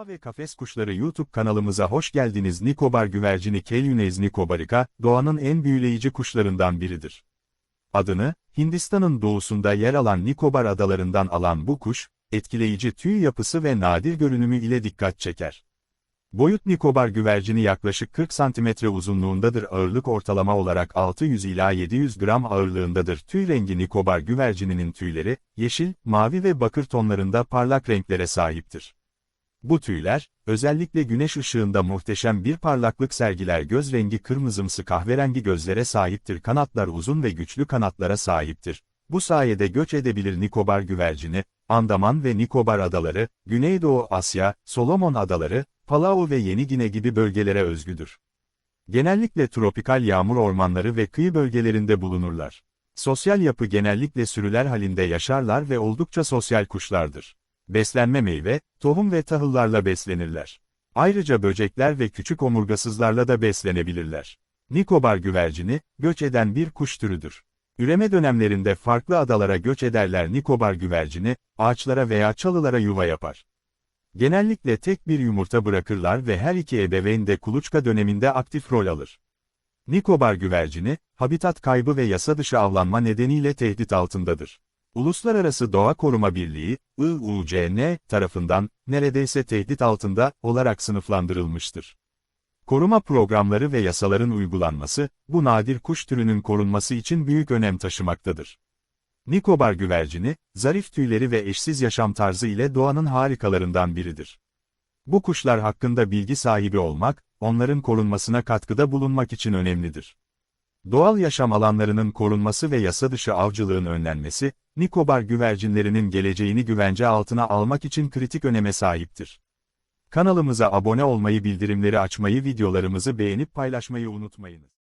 Doğa ve Kafes Kuşları YouTube kanalımıza hoş geldiniz. Nikobar güvercini Kelyunes nikobarica, doğanın en büyüleyici kuşlarından biridir. Adını, Hindistan'ın doğusunda yer alan Nikobar adalarından alan bu kuş, etkileyici tüy yapısı ve nadir görünümü ile dikkat çeker. Boyut Nikobar güvercini yaklaşık 40 cm uzunluğundadır ağırlık ortalama olarak 600 ila 700 gram ağırlığındadır. Tüy rengi Nikobar güvercininin tüyleri, yeşil, mavi ve bakır tonlarında parlak renklere sahiptir. Bu tüyler, özellikle güneş ışığında muhteşem bir parlaklık sergiler göz rengi kırmızımsı kahverengi gözlere sahiptir kanatlar uzun ve güçlü kanatlara sahiptir. Bu sayede göç edebilir Nikobar güvercini, Andaman ve Nikobar adaları, Güneydoğu Asya, Solomon adaları, Palau ve Yeni Gine gibi bölgelere özgüdür. Genellikle tropikal yağmur ormanları ve kıyı bölgelerinde bulunurlar. Sosyal yapı genellikle sürüler halinde yaşarlar ve oldukça sosyal kuşlardır. Beslenme meyve, tohum ve tahıllarla beslenirler. Ayrıca böcekler ve küçük omurgasızlarla da beslenebilirler. Nikobar güvercini, göç eden bir kuş türüdür. Üreme dönemlerinde farklı adalara göç ederler Nikobar güvercini, ağaçlara veya çalılara yuva yapar. Genellikle tek bir yumurta bırakırlar ve her iki ebeveyn de kuluçka döneminde aktif rol alır. Nikobar güvercini, habitat kaybı ve yasa dışı avlanma nedeniyle tehdit altındadır. Uluslararası Doğa Koruma Birliği, IUCN, tarafından, neredeyse tehdit altında, olarak sınıflandırılmıştır. Koruma programları ve yasaların uygulanması, bu nadir kuş türünün korunması için büyük önem taşımaktadır. Nikobar güvercini, zarif tüyleri ve eşsiz yaşam tarzı ile doğanın harikalarından biridir. Bu kuşlar hakkında bilgi sahibi olmak, onların korunmasına katkıda bulunmak için önemlidir. Doğal yaşam alanlarının korunması ve yasa dışı avcılığın önlenmesi, Nikobar güvercinlerinin geleceğini güvence altına almak için kritik öneme sahiptir. Kanalımıza abone olmayı bildirimleri açmayı videolarımızı beğenip paylaşmayı unutmayınız.